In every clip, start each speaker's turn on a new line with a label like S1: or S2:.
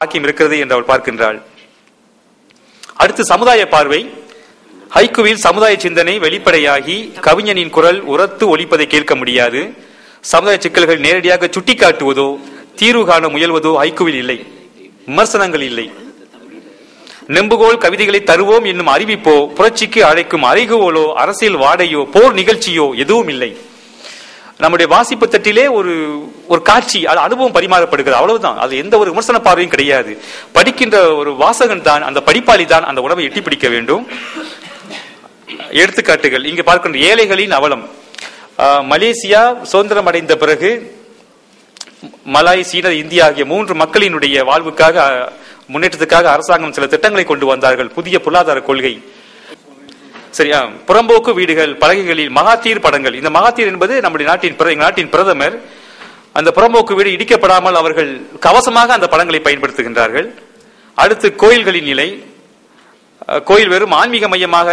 S1: பாக்கியம் இருக்கிறது என்று அவள் பார்க்கின்றாள். அடுத்து சமுதாய பார்வை. ஹைக்குவில் சமுதாய சிந்தனை வெளிப்படையாகி கவிஞனின் குரல் உரத்து ஒழிப்பதை கேட்க முடியாது. சமுதாய சிக்கல்கள் நேரடியாக சுட்டிக்காட்டுவதோ தீர்வு காண முயல்வதோ ஹைக்குவில் இல்லை. விமர்சனங்கள் இல்லை. நெம்புகோல் கவிதைகளை தருவோம் என்னும் அறிவிப்போ புரட்சிக்கு அழைக்கும் அறைகுவோலோ அரசியல் வாடையோ போர் நிகழ்ச்சியோ எதுவும் இல்லை. நம்முடைய வாசிப்பு தட்டிலே ஒரு ஒரு காட்சி அது அனுபவம் பரிமாறப்படுகிறது. அவ்வளவுதான். அது எந்த ஒரு விமர்சன பார்வையும் கிடையாது. படிக்கின்ற ஒரு வாசகன் தான் அந்த படிப்பாளி தான் அந்த உணவை எட்டி பிடிக்க வேண்டும். எடுத்துக்காட்டுகள். இங்கு பார்க்கின்ற ஏழைகளின் அவலம். மலேசியா சுதந்திரம் அடைந்த பிறகு மலாய் சீன இந்தியா ஆகிய மூன்று மக்களினுடைய வாழ்வுக்காக முன்னேற்றத்துக்காக அரசாங்கம் சில திட்டங்களை கொண்டு வந்தார்கள். புதிய பொருளாதார கொள்கை. சரியா புறம்போக்கு வீடுகள் பலகைகளில் மகாத்தீர் படங்கள். இந்த மகாத்தீர் என்பது நம்முடைய நாட்டின் எங்கள் நாட்டின் பிரதமர் அந்த புறம்போக்கு வீடு இடிக்கப்படாமல் அவர்கள் கவசமாக அந்த படங்களை பயன்படுத்துகின்றார்கள். அடுத்து கோயில்களின் நிலை. கோயில் வெறும் ஆன்மீக மையமாக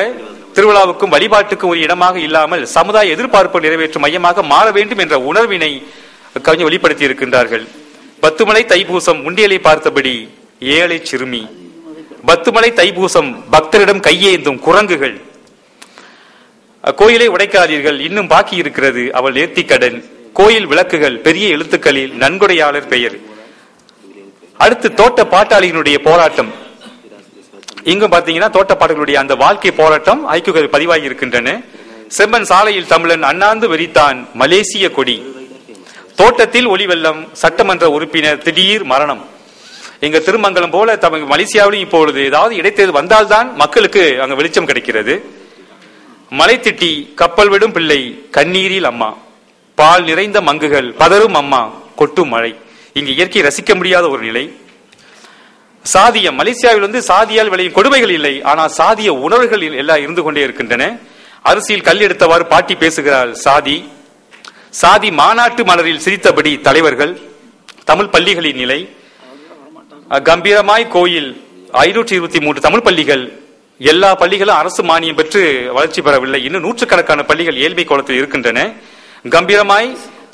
S1: திருவிழாவுக்கும் வழிபாட்டுக்கும் ஒரு இடமாக இல்லாமல் சமுதாய எதிர்பார்ப்பு நிறைவேற்றும் மையமாக மாற வேண்டும் என்ற உணர்வினை கவிஞர் வெளிப்படுத்தி இருக்கின்றார்கள். பத்துமலை தைப்பூசம் உண்டியலை பார்த்தபடி ஏழை சிறுமி. பத்துமலை தைப்பூசம் பக்தரிடம் கையேந்தும் குரங்குகள். கோயிலை உடைக்காதீர்கள் இன்னும் பாக்கி இருக்கிறது அவள் நேர்த்திக்கடன். கோயில் விளக்குகள் பெரிய எழுத்துக்களில் நன்கொடையாளர் பெயர். அடுத்து தோட்ட பாட்டாளியினுடைய போராட்டம். இங்கும் பாத்தீங்கன்னா தோட்ட பாடல்களுடைய அந்த வாழ்க்கை போராட்டம் ஐக்கிய பதிவாகி இருக்கின்றன. செம்மன் சாலையில் தமிழன் அண்ணாந்து வெறித்தான் மலேசிய கொடி. தோட்டத்தில் ஒளி வெள்ளம் சட்டமன்ற உறுப்பினர் திடீர் மரணம். எங்க திருமங்கலம் போல தமிழ் மலேசியாவிலும் இப்பொழுது ஏதாவது இடைத்தேர்தல் வந்தால்தான் மக்களுக்கு அங்க வெளிச்சம் கிடைக்கிறது. மலை திட்டி கப்பல் விடும் பிள்ளை கண்ணீரில் அம்மா. பால் நிறைந்த மங்குகள் பதறும் அம்மா கொட்டும் மழை. இங்கு இயற்கை ரசிக்க முடியாத ஒரு நிலை. சாதியம் மலேசியாவில் வந்து சாதியால் விளையும் கொடுமைகள் இல்லை. ஆனால் சாதிய உணர்வுகள் எல்லாம் இருந்து கொண்டே இருக்கின்றன. அரிசியில் கல் எடுத்தவாறு பாட்டி பேசுகிறாள் சாதி. சாதி மாநாட்டு மலரில் சிரித்தபடி தலைவர்கள். தமிழ் பள்ளிகளின் நிலை. கம்பீரமாய் கோயில். ஐநூற்றி இருபத்தி மூன்று தமிழ் பள்ளிகள். எல்லா பள்ளிகளும் அரசு மானியம் பெற்று வளர்ச்சி பெறவில்லை. இன்னும் நூற்றுக்கணக்கான பள்ளிகள் ஏழ்மை கோலத்தில் இருக்கின்றன. கம்பீரமாய்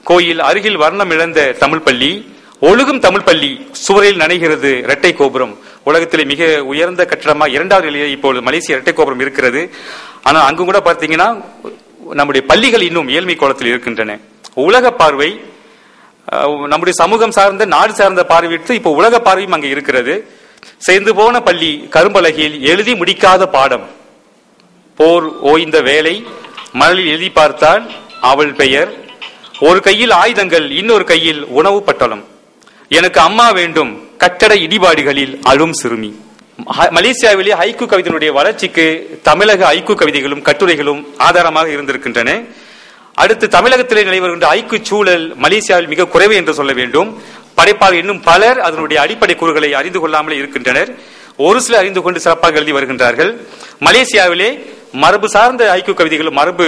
S1: கோயில் அருகில் வர்ணம் இழந்த தமிழ் பள்ளி ஒழுகும் தமிழ் பள்ளி சுவரில் நனைகிறது இரட்டை கோபுரம். உலகத்திலே மிக உயர்ந்த கட்டடமாக இரண்டாவது நிலையில் இப்பொழுது மலேசிய இரட்டை கோபுரம் இருக்கிறது. ஆனால் அங்கும் கூட பார்த்தீங்கன்னா நம்முடைய பள்ளிகள் இன்னும் ஏழ்மை கோலத்தில் இருக்கின்றன. உலக பார்வை நம்முடைய சமூகம் சார்ந்த நாடு சார்ந்த பார்வையிட்டு இப்போ உலக பார்வையும் அங்கே இருக்கிறது. சேர்ந்து போன பள்ளி கரும்பலகையில் எழுதி முடிக்காத பாடம். போர் ஓய்ந்த வேலை மணலில் எழுதி பார்த்தால் அவள் பெயர். ஒரு கையில் ஆயுதங்கள் இன்னொரு கையில் உணவு பட்டலம். எனக்கு அம்மா வேண்டும் கட்டட இடிபாடுகளில் அழும் சிறுமி. மலேசியாவிலே ஐக்கு கவிதையினுடைய வளர்ச்சிக்கு தமிழக ஐக்கு கவிதைகளும் கட்டுரைகளும் ஆதாரமாக இருந்திருக்கின்றன. அடுத்து தமிழகத்திலே நிலைவருகின்ற ஐக்கு சூழல் மலேசியாவில் மிக குறைவு என்று சொல்ல வேண்டும். படைப்பாளர் இன்னும் பலர் அதனுடைய அடிப்படை கூறுகளை அறிந்து கொள்ளாமலே இருக்கின்றனர். ஒரு சிலர் அறிந்து கொண்டு சிறப்பாக எழுதி வருகின்றார்கள். மலேசியாவிலே மரபு சார்ந்த ஐக்கிய கவிதைகளும் மரபு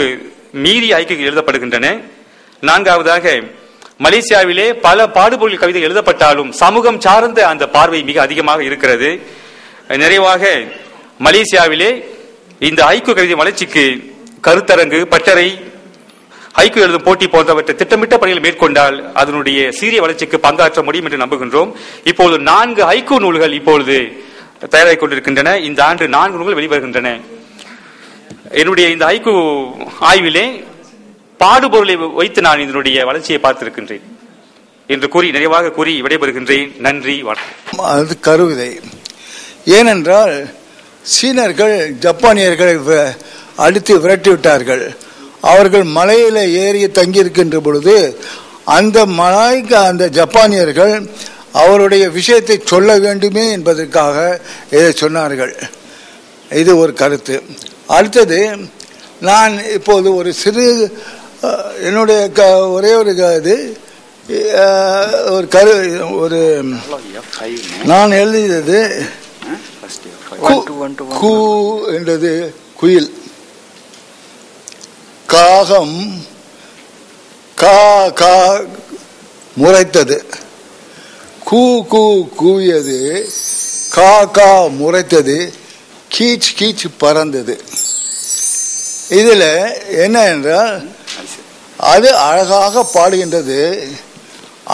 S1: மீறி ஐக்கிய எழுதப்படுகின்றன. நான்காவதாக மலேசியாவிலே பல பாடுபொருள் கவிதை எழுதப்பட்டாலும் சமூகம் சார்ந்த அந்த பார்வை மிக அதிகமாக இருக்கிறது. நிறைவாக மலேசியாவிலே இந்த ஐக்கிய கவிதை வளர்ச்சிக்கு கருத்தரங்கு பட்டறை ஐக்கு எழுதும் போட்டி போன்றவற்றை திட்டமிட்ட பணியில் மேற்கொண்டால் அதனுடைய சீரிய வளர்ச்சிக்கு பங்காற்ற முடியும் என்று நம்புகின்றோம். இப்போது நான்கு ஐக்கு நூல்கள் இப்பொழுது தயாராகிக் கொண்டிருக்கின்றன. இந்த ஆண்டு நான்கு நூல்கள் வெளிவருகின்றன. என்னுடைய இந்த ஐக்கு ஆய்விலே பாடுபொருளை வைத்து நான் இதனுடைய வளர்ச்சியை பார்த்திருக்கின்றேன் என்று கூறி நிறைவாக கூறி விடைபெறுகின்றேன். நன்றி வணக்கம்.
S2: அது கருவிதை. ஏனென்றால் சீனர்கள் ஜப்பானியர்களை வ- அடித்து விரட்டி விட்டார்கள் அவர்கள் மலையில ஏறி தங்கியிருக்கின்ற பொழுது அந்த மலாய்க்கு அந்த ஜப்பானியர்கள் அவருடைய விஷயத்தை சொல்ல வேண்டுமே என்பதற்காக இதை சொன்னார்கள். இது ஒரு கருத்து. அடுத்தது நான் இப்போது ஒரு சிறு என்னுடைய க ஒரே ஒரு இது ஒரு கரு ஒரு நான் எழுதியது கூ என்றது குயில். காகம் கா கா முறைத்தது. கூ கூ கூவியது கா கா முறைத்தது கீச் கீச் பறந்தது. இதில் என்ன என்றால் அது அழகாக பாடுகின்றது.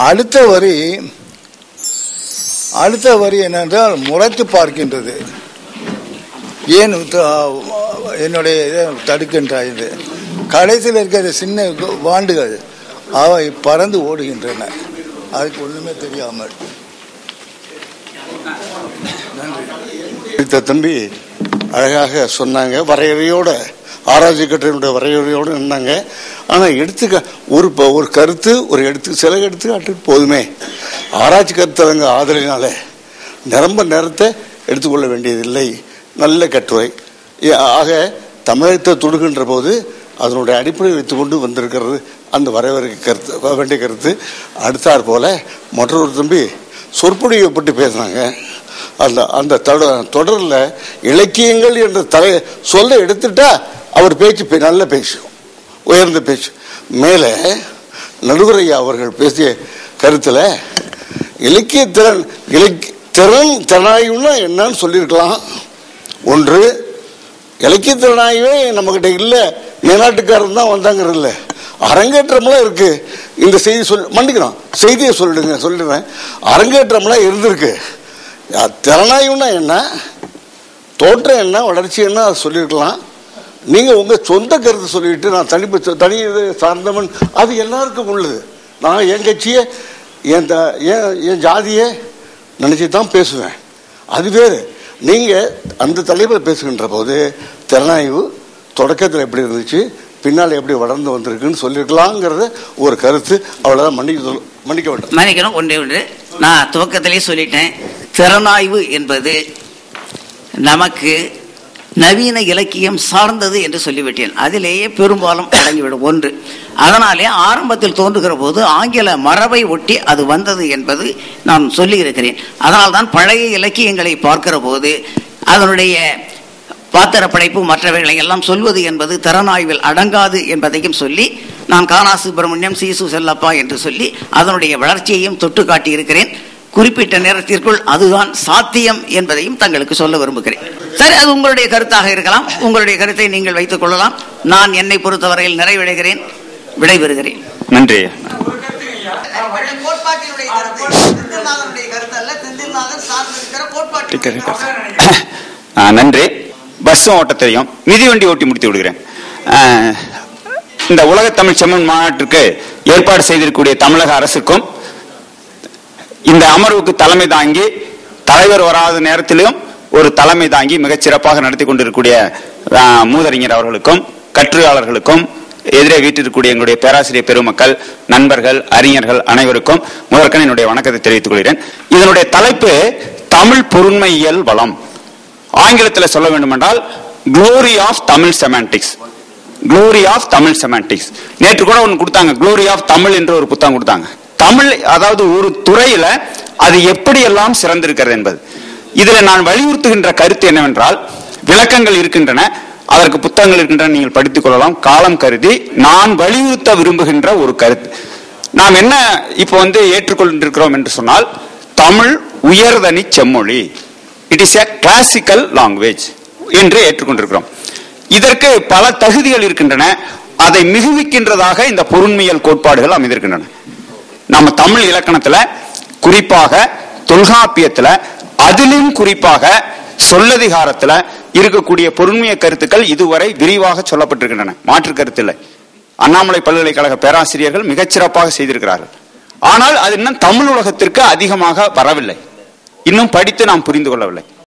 S2: அடுத்த வரி அடுத்த வரி என்னென்றால் முறைத்து பார்க்கின்றது. ஏன் என்னுடைய இதை தடுக்கின்றாய் இது? கடைசியில் இருக்கிற சின்ன வாண்டுகள் அவை பறந்து ஓடுகின்றன. அதுக்கு ஒன்றுமே தெரியாமல்.
S3: இந்த தம்பி அழகாக சொன்னாங்க. வரையறையோட ஆராய்ச்சி கட்டுரையுடைய வரையறையோடு நின்னாங்க. ஆனால் எடுத்துக்க ஒரு ஒரு கருத்து ஒரு எடுத்து சில எடுத்துக்காட்டு போதுமே. ஆராய்ச்சி கருத்தரங்க ஆதரவினால நிரம்ப நேரத்தை எடுத்துக்கொள்ள வேண்டியதில்லை. நல்ல கட்டுரை. ஆக தமிழகத்தை தொடுகின்ற போது அதனுடைய அடிப்படை வைத்துக்கொண்டு வந்திருக்கிறது அந்த வரவேற்க கருத்து வேண்டிய கருத்து. அடுத்தாற் போல மற்றொரு தம்பி சொற்பொழிவை பற்றி பேசுனாங்க. அந்த அந்த தொடரில் இலக்கியங்கள் என்ற தலை சொல்ல எடுத்துட்டா அவர் பேச்சு நல்ல பேச்சு உயர்ந்த பேச்சு. மேலே நடுவரையா அவர்கள் பேசிய கருத்தில் இலக்கிய திறன் இலக்கிய திறன் திறனாய்வுன்னா என்னன்னு சொல்லியிருக்கலாம். ஒன்று இலக்கிய திறனாய்வே நம்மக்கிட்ட இல்லை. மேனாட்டுக்காரன் தான் வந்தாங்கிறது இல்லை அரங்கேற்றம்லாம் இருக்கு. இந்த செய்தி சொல் மன்னிக்கிறோம் செய்தியை சொல்லிடுங்க சொல்லிடுறேன். அரங்கேற்றம்லாம் இருந்திருக்கு. யா- என்ன? தோற்றம் என்ன? வளர்ச்சி என்ன? அதை சொல்லியிருக்கலாம். நீங்கள் உங்கள் சொந்த கருத்து சொல்லிட்டு நான் தனிப்பு தனி இது சார்ந்தவன் அது எல்லாருக்கும் உள்ளது. நான் என் கட்சியை என் த- என் என் ஜாதியை நினச்சி தான் பேசுவேன். அது வேறு. நீங்கள் அந்த தலைவர் பேசுகின்ற போது திறனாய்வு தொடக்கத்தில் எப்படி இருந்துச்சு பின்னால் எப்படி வளர்ந்து வந்திருக்குன்னு சொல்லியிருக்கலாங்கிறத ஒரு கருத்து அவ்வளோதான் மன்னிக்க சொல் மன்னிக்க வேண்டும்.
S4: மன்னிக்கணும் ஒன்றே ஒன்று. நான் துவக்கத்திலே சொல்லிட்டேன் திறனாய்வு என்பது நமக்கு நவீன இலக்கியம் சார்ந்தது என்று சொல்லிவிட்டேன். அதிலேயே பெரும்பாலும் அடங்கிவிடும். ஒன்று அதனாலே ஆரம்பத்தில் தோன்றுகிற போது ஆங்கில மரபை ஒட்டி அது வந்தது என்பது நான் சொல்லியிருக்கிறேன். அதனால்தான் பழைய இலக்கியங்களை பார்க்கிற போது அதனுடைய பாத்திர படைப்பு மற்றவைகளை எல்லாம் சொல்வது என்பது திறனாய்வில் அடங்காது என்பதையும் சொல்லி நான் கானா சுப்பிரமணியம் சீசு செல்லப்பா என்று சொல்லி அதனுடைய வளர்ச்சியையும் தொட்டு காட்டியிருக்கிறேன். குறிப்பிட்ட நேரத்திற்குள் அதுதான் சாத்தியம் என்பதையும் தங்களுக்கு சொல்ல விரும்புகிறேன். சரி அது உங்களுடைய கருத்தாக இருக்கலாம். உங்களுடைய கருத்தை நீங்கள் வைத்துக் கொள்ளலாம். நான் என்னை பொறுத்தவரையில் நிறைவடைகிறேன் விடைபெறுகிறேன்.
S1: நன்றி.
S5: நன்றி. பஸ்ஸும் ஓட்ட தெரியும். மிதிவண்டி ஓட்டி முடித்து விடுகிறேன். இந்த உலக தமிழ் செம்மன் மாநாட்டிற்கு ஏற்பாடு செய்திருக்கக்கூடிய தமிழக அரசுக்கும் இந்த அமர்வுக்கு தலைமை தாங்கி தலைவர் வராத நேரத்திலும் ஒரு தலைமை தாங்கி மிகச்சிறப்பாக நடத்தி கொண்டிருக்கக்கூடிய மூதறிஞர் அவர்களுக்கும் கட்டுரையாளர்களுக்கும் எதிரே வீட்டிற்கூடிய எங்களுடைய பேராசிரியர் பெருமக்கள் நண்பர்கள் அறிஞர்கள் அனைவருக்கும் முதற்கன் என்னுடைய வணக்கத்தை தெரிவித்துக் கொள்கிறேன். இதனுடைய தலைப்பு தமிழ் பொருண்மையியல் வளம். ஆங்கிலத்தில் சொல்ல வேண்டுமென்றால் glory of Tamil semantics glory of Tamil semantics நேற்று கூட ஒன்று கொடுத்தாங்க க்ளோரி ஆஃப் தமிழ் என்று ஒரு புத்தகம் கொடுத்தாங்க. தமிழ் அதாவது ஒரு துறையில அது எப்படியெல்லாம் சிறந்திருக்கிறது என்பது. இதில் நான் வலியுறுத்துகின்ற கருத்து என்னவென்றால் விளக்கங்கள் இருக்கின்றன அதற்கு புத்தகங்கள் இருக்கின்றன நீங்கள் படித்துக் கொள்ளலாம். காலம் கருதி நான் வலியுறுத்த விரும்புகின்ற ஒரு கருத்து. நாம் என்ன இப்போ வந்து ஏற்றுக்கொண்டிருக்கிறோம் என்று சொன்னால் தமிழ் உயர்தனி செம்மொழி. It is a classical language என்று ஏற்றுக்கொண்டிருக்கிறோம். இதற்கு பல தகுதிகள் இருக்கின்றன. அதை மிகுவிக்கின்றதாக இந்த பொருண்மையல் கோட்பாடுகள் அமைந்திருக்கின்றன. நம்ம தமிழ் இலக்கணத்துல குறிப்பாக தொல்காப்பியத்துல அதிலும் குறிப்பாக சொல்லதிகாரத்துல இருக்கக்கூடிய பொருண்மைய கருத்துக்கள் இதுவரை விரிவாக சொல்லப்பட்டிருக்கின்றன. மாற்று கருத்து இல்லை. அண்ணாமலை பல்கலைக்கழக பேராசிரியர்கள் மிகச்சிறப்பாக செய்திருக்கிறார்கள். ஆனால் அது இன்னும் தமிழ் உலகத்திற்கு அதிகமாக வரவில்லை. இன்னும் படித்து நாம் புரிந்து கொள்ளவில்லை.